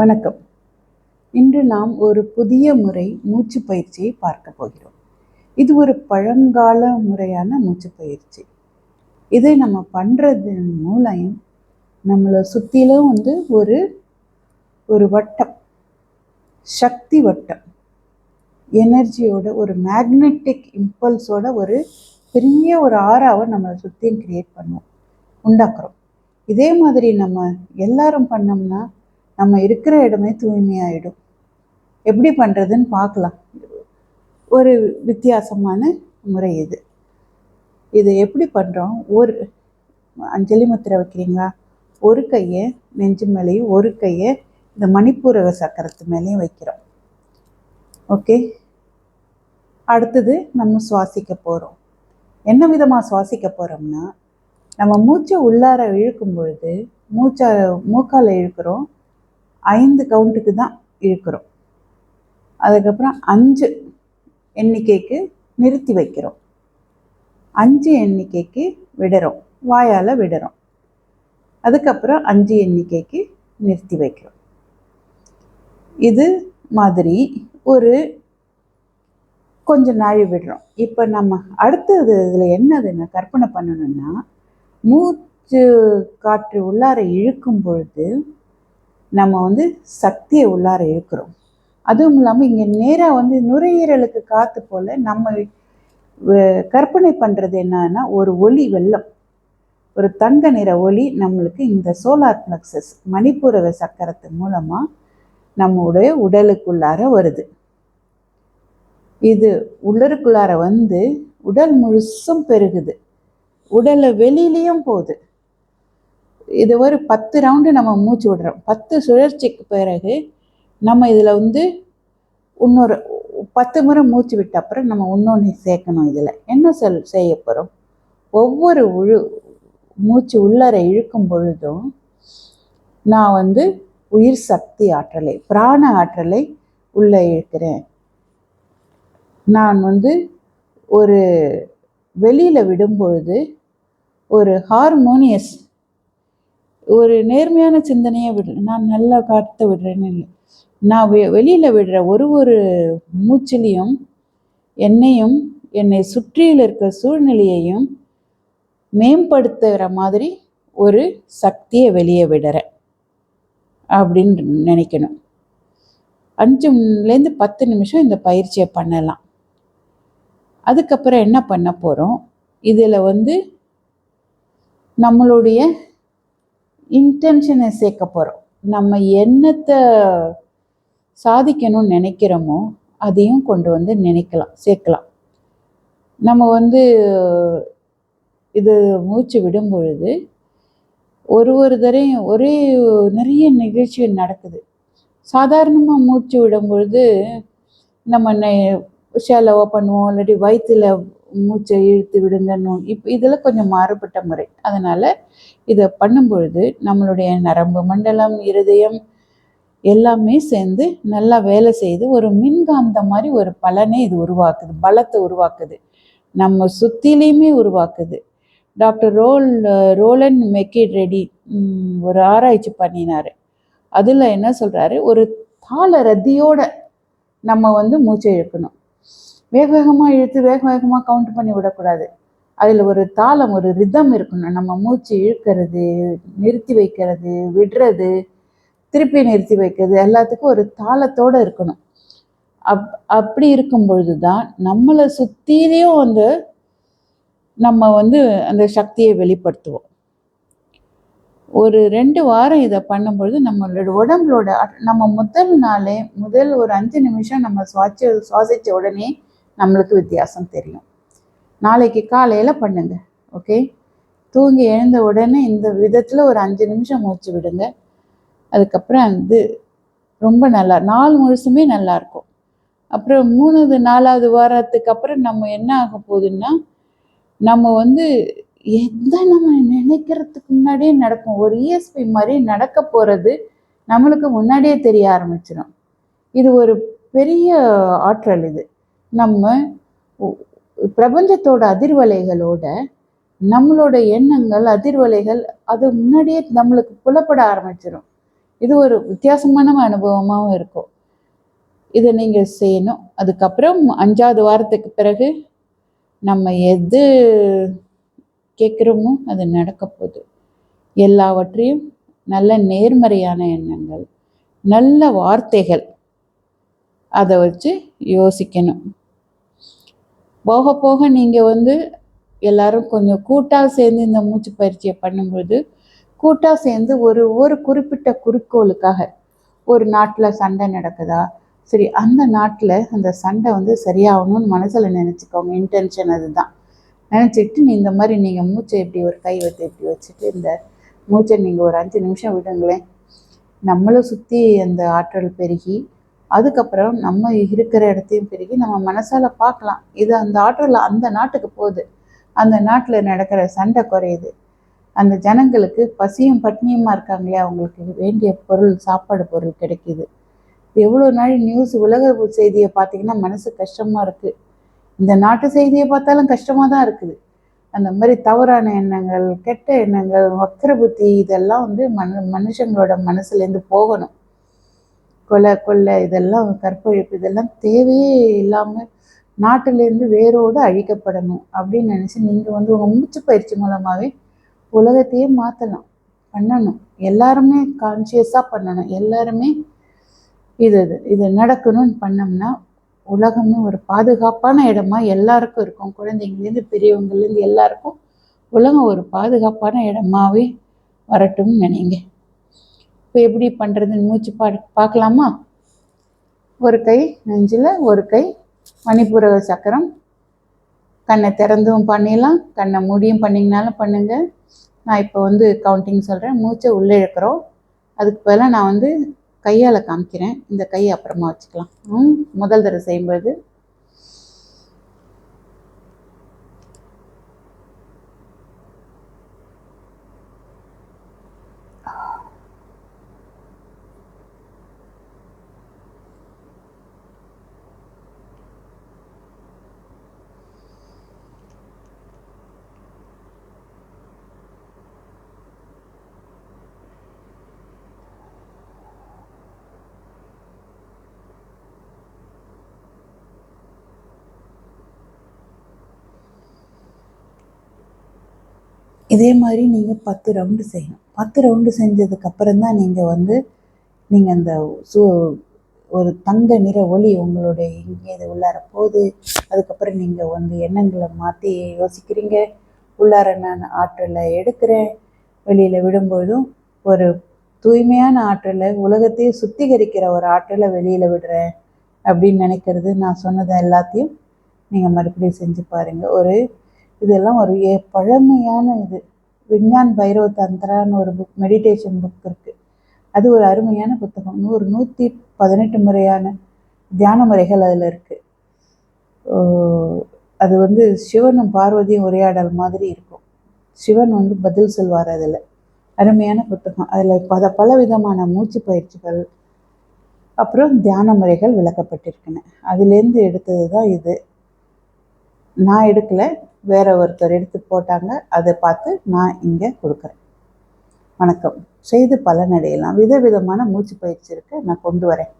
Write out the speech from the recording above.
வணக்கம். இன்று நாம் ஒரு புதிய முறை மூச்சு பயிற்சியை பார்க்க போகிறோம். இது ஒரு பழங்கால முறையான மூச்சு பயிற்சி. இதை நம்ம பண்ணுறதன் மூலம் நம்மளை சுற்றிலும் வந்து ஒரு ஒரு வட்டம் சக்தி வட்டம் எனர்ஜியோட ஒரு மேக்னெட்டிக் இம்பல்ஸோட ஒரு பெரிய ஒரு ஆறாவை நம்மளை சுற்றியும் கிரியேட் பண்ணுவோம் உண்டாக்குறோம். இதே மாதிரி நம்ம எல்லாரும் பண்ணோம்னா நம்ம இருக்கிற இடமே தூய்மையாயிடும். எப்படி பண்ணுறதுன்னு பார்க்கலாம். ஒரு வித்தியாசமான முறை இது. இது எப்படி பண்ணுறோம் ஒரு அஞ்சலி முத்திரை வைக்கிறீங்களா? ஒரு கையை நெஞ்சு மேலேயும் ஒரு கையை இந்த மணிப்பூரக சக்கரத்து மேலேயும் வைக்கிறோம். ஓகே? அடுத்தது நம்ம சுவாசிக்க போகிறோம் என்ன விதமாக சுவாசிக்க போகிறோம்னா நம்ம மூச்சை உள்ளார இழுக்கும் பொழுது மூச்சை மூக்கால் இழுக்கிறோம். ஐந்து கவுண்ட்டுக்கு தான் இழுக்கிறோம். அதுக்கப்புறம் அஞ்சு எண்ணிக்கைக்கு நிறுத்தி வைக்கிறோம். அஞ்சு எண்ணிக்கைக்கு விடுறோம். வாயால் விடுறோம். அதுக்கப்புறம் அஞ்சு எண்ணிக்கைக்கு நிறுத்தி வைக்கிறோம். இது மாதிரி ஒரு கொஞ்ச நாழி விடுறோம். இப்போ நம்ம அடுத்தது இதில் என்னதுன்னு கற்பனை பண்ணணும்னா மூச்சு காற்று உள்ளார இழுக்கும் பொழுது நம்ம வந்து சக்தியை உள்ளார இழுக்கிறோம். அதுவும் இல்லாமல் இங்கே நேராக வந்து நுரையீரலுக்கு காற்று போல் நம்ம வ- கற்பனை பண்ணுறது என்னன்னா ஒரு ஒளி வெள்ளம். ஒரு தங்க நிற ஒளி நம்மளுக்கு இந்த சோலார் பிளக்ஸஸ் மணிப்பூரக சக்கரத்து மூலமாக நம்முடைய உடலுக்குள்ளார வருது. இது உள்ளருக்குள்ளார வந்து உடல் முழுசும் பெருகுது. உடலை வெளியிலையும் போகுது. இது ஒரு பத்து ரவுண்டு நம்ம மூச்சு விடுறோம். பத்து சுழற்சிக்கு பிறகு நம்ம இதில் வந்து இன்னொரு பத்து முறை மூச்சு விட்ட அப்புறம் நம்ம இன்னொன்று சேர்க்கணும் இதில். என்ன சொல் செய்ய போகிறோம் ஒவ்வொரு உழு மூச்சு உள்ளர இழுக்கும் பொழுதும் நான் வந்து உயிர் சக்தி ஆற்றலை பிராண ஆற்றலை உள்ளே இழுக்கிறேன். நான் வந்து ஒரு வெளியில் விடும்பொழுது ஒரு ஹார்மோனியஸ் ஒரு நேர்மையான சிந்தனையை விடு நான் நல்லா காற்றை விடுறேன்னு இல்லை. நான் வெ வெளியில் விடுற ஒரு ஒரு மூச்சிலையும் என்னையும் என்னை சுற்றியில் இருக்க சூழ்நிலையையும் மேம்படுத்துகிற மாதிரி ஒரு சக்தியை வெளியே விடுறேன் அப்படின்னு நினைக்கணும். அஞ்சுலேருந்து பத்து நிமிஷம் இந்த பயிற்சியை பண்ணலாம். அதுக்கப்புறம் என்ன பண்ண போகிறோம் இதில் வந்து நம்மளுடைய இன்டென்ஷனை சேர்க்க போகிறோம் நம்ம என்னத்தை சாதிக்கணும்னு நினைக்கிறோமோ அதையும் கொண்டு வந்து நினைக்கலாம் சேர்க்கலாம். நம்ம வந்து இது மூச்சு விடும் பொழுது ஒரு ஒரு தரையும் ஒரே நிறைய நிகழ்ச்சி நடக்குது. சாதாரணமாக மூச்சு விடும் பொழுது நம்ம நெ- பண்ணுவோம் இல்லாட்டி வயிற்றில் மூச்சை இழுத்து விடுங்கன்னு. இப்போ இதில் கொஞ்சம் மாறுபட்ட முறை. அதனால் இதை பண்ணும்பொழுது நம்மளுடைய நரம்பு மண்டலம் இருதயம் எல்லாமே சேர்ந்து நல்லா வேலை செய்து ஒரு மின்காந்த மாதிரி ஒரு பலனை இது உருவாக்குது பலத்தை உருவாக்குது. நம்ம சுத்திலையுமே உருவாக்குது. டாக்டர் ரோல் ரோலன் மெக்கிட் ரெடி ஒரு ஆராய்ச்சி பண்ணினார். அதில் என்ன சொல்கிறாரு ஒரு தாள ரத்தியோட நம்ம வந்து மூச்சை இழுக்கணும். வேக வேகமாக இழுத்து வேக வேகமாக கவுண்ட் பண்ணி விடக்கூடாது. அதில் ஒரு தாளம் ஒரு ரிதம் இருக்கணும். நம்ம மூச்சு இழுக்கிறது நிறுத்தி வைக்கிறது விடுறது திருப்பி நிறுத்தி வைக்கிறது எல்லாத்துக்கும் ஒரு தாளத்தோடு இருக்கணும். அப் அப்படி இருக்கும் பொழுது தான் நம்மளை சுற்றிலையும் வந்து நம்ம வந்து அந்த சக்தியை வெளிப்படுத்துவோம். ஒரு ரெண்டு வாரம் இதை பண்ணும்பொழுது நம்மளோட உடம்புலோட நம்ம முதல் நாளே முதல் ஒரு அஞ்சு நிமிஷம் நம்ம சுவாச்ச சுவாசித்த உடனே நம்மளுக்கு வித்தியாசம் தெரியும். நாளைக்கு காலையில் பண்ணுங்க ஓகே தூங்கி எழுந்த உடனே இந்த விதத்தில் ஒரு அஞ்சு நிமிஷம் மூச்சு விடுங்க. அதுக்கப்புறம் வந்து ரொம்ப நல்லா நாள் முழுசுமே நல்லாயிருக்கும் அப்புறம் மூணாவது நாலாவது வாரத்துக்கு அப்புறம் நம்ம என்ன ஆக போகுதுன்னா நம்ம வந்து எந்த நம்ம நினைக்கிறதுக்கு முன்னாடியே நடக்கும். ஒரு இஎஸ்பி மாதிரி நடக்க போகிறது நம்மளுக்கு முன்னாடியே தெரிய ஆரம்பிச்சிடும் இது ஒரு பெரிய ஆற்றல் இது. நம்ம பிரபஞ்சத்தோட அதிர்வலைகளோட நம்மளோட எண்ணங்கள் அதிர்வலைகள் அது முன்னாடியே நம்மளுக்கு புலப்பட ஆரம்பிச்சிடும் இது ஒரு வித்தியாசமான அனுபவமாகவும் இருக்கும். இதை நீங்கள் செய்யணும். அதுக்கப்புறம் அஞ்சாவது வாரத்துக்கு பிறகு நம்ம எது கேட்குறோமோ அது நடக்க போகுது. எல்லாவற்றையும் நல்ல நேர்மறையான எண்ணங்கள் நல்ல வார்த்தைகள் அதை வச்சு யோசிக்கணும். போக போக நீங்கள் வந்து எல்லாரும் கொஞ்சம் கூட்டாக சேர்ந்து இந்த மூச்சு பயிற்சியை பண்ணும்போது கூட்டாக சேர்ந்து ஒரு ஒரு குறிப்பிட்ட குறிக்கோளுக்காக ஒரு நாட்டில் சண்டை நடக்குதா? சரி அந்த நாட்டில் அந்த சண்டை வந்து சரியாகணும்னு மனசில் நினச்சிக்கோங்க. இன்டென்ஷன் அதுதான். நினச்சிக்கிட்டு நீ இந்த மாதிரி நீங்கள் மூச்சை இப்படி ஒரு கை வைத்து இப்படி வச்சுட்டு இந்த மூச்சை நீங்கள் ஒரு அஞ்சு நிமிஷம் விடுங்களேன். நம்மளும் சுற்றி அந்த ஆற்றல் பெருகி அதுக்கப்புறம் நம்ம இருக்கிற இடத்தையும் பெருகி நம்ம மனசால் பார்க்கலாம். இது அந்த ஆற்றல் அந்த நாட்டுக்கு போகுது. அந்த நாட்டில் நடக்கிற சண்டை குறையுது. அந்த ஜனங்களுக்கு பசியும் பட்னியுமா இருக்காங்களே அவங்களுக்கு வேண்டிய பொருள் சாப்பாடு பொருள் கிடைக்கிது. எவ்வளோ நாள் நியூஸ் உலக செய்தியை பார்த்தீங்கன்னா மனசு கஷ்டமாக இருக்குது இந்த நாட்டு செய்தியை பார்த்தாலும் கஷ்டமாக தான் இருக்குது. அந்த மாதிரி தவறான எண்ணங்கள் கெட்ட எண்ணங்கள் வக்கர புத்தி இதெல்லாம் வந்து மனு மனுஷங்களோட மனசுலேருந்து போகணும். கொலை கொள்ளை இதெல்லாம் கற்பழிப்பு இதெல்லாம் தேவையே இல்லாமல் நாட்டிலேருந்து வேரோடு அழிக்கப்படணும் அப்படின்னு நினச்சி நீங்கள் வந்து உங்கள் மூச்சு பயிற்சி மூலமாகவே உலகத்தையே மாற்றலாம் பண்ணணும். எல்லாருமே கான்சியஸாக பண்ணணும். எல்லாருமே இது இது இது நடக்கணும்னு பண்ணோம்னா உலகமே ஒரு பாதுகாப்பான இடமா எல்லாருக்கும் இருக்கும். குழந்தைங்கலேருந்து பெரியவங்கலேருந்து எல்லாருக்கும் உலகம் ஒரு பாதுகாப்பான இடமாவே வரட்டும்னு நினைங்க. இப்போ எப்படி பண்ணுறதுன்னு மூச்சு பா பார்க்கலாமா? ஒரு கை நெஞ்சில் ஒரு கை மணிப்புர சக்கரம். கண்ணை திறந்தும் பண்ணிடலாம். கண்ணை மூடியும் பண்ணிங்கனாலும் பண்ணுங்கள் நான் இப்போ வந்து கவுண்டிங் சொல்கிறேன் மூச்சை உள்ளே இழுக்கிறோம். அதுக்கு பதிலாக நான் வந்து கையால் காமிக்கிறேன். இந்த கையை அப்புறமா வச்சுக்கலாம். முதல் தடவை செய்யும்போது. இதே மாதிரி நீங்கள் பத்து ரவுண்டு செய்யணும். பத்து ரவுண்டு செஞ்சதுக்கப்புறம் தான் நீங்கள் வந்து நீங்கள் அந்த சு ஒரு தங்க நிற ஒளி உங்களுடைய இங்கே இது உள்ளார போகுது. அதுக்கப்புறம் நீங்கள் வந்து எண்ணங்களை மாற்றி யோசிக்கிறீங்க. உள்ளார நான் ஆற்றலை எடுக்கிறேன். வெளியில் விடும்பொழுதும் ஒரு தூய்மையான ஆற்றலை உலகத்தையே சுத்திகரிக்கிற ஒரு ஆற்றலை வெளியில் விடுறேன் அப்படின்னு நினைக்கிறது நான் சொன்னதை எல்லாத்தையும் நீங்கள் மறுபடியும் செஞ்சு பாருங்கள் ஒரு இதெல்லாம் ஒரு பழமையான இது. விஞ்ஞான் பைரவ தந்திரான்னு ஒரு புக் மெடிடேஷன் புக் இருக்குது அது ஒரு அருமையான புத்தகம். நூறு நூற்றி பதினெட்டு முறையான தியான முறைகள் அதில் இருக்குது அது வந்து சிவனும் பார்வதியும் உரையாடல் மாதிரி இருக்கும். சிவன் வந்து பதில் சொல்வார் அதில். அருமையான புத்தகம். அதில் பல பல விதமான மூச்சு பயிற்சிகள் அப்புறம் தியான முறைகள் விளக்கப்பட்டிருக்கின. அதுலேருந்து எடுத்தது தான் இது. நான் எடுக்கலை வேற ஒருத்தர் எடுத்து போட்டாங்க அதை பார்த்து நான் இங்கே கொடுக்குறேன். வணக்கம். செய்து பலனடையலாம். விதவிதமான மூச்சு பயிற்சி இருக்கு. நான் கொண்டு வரேன்.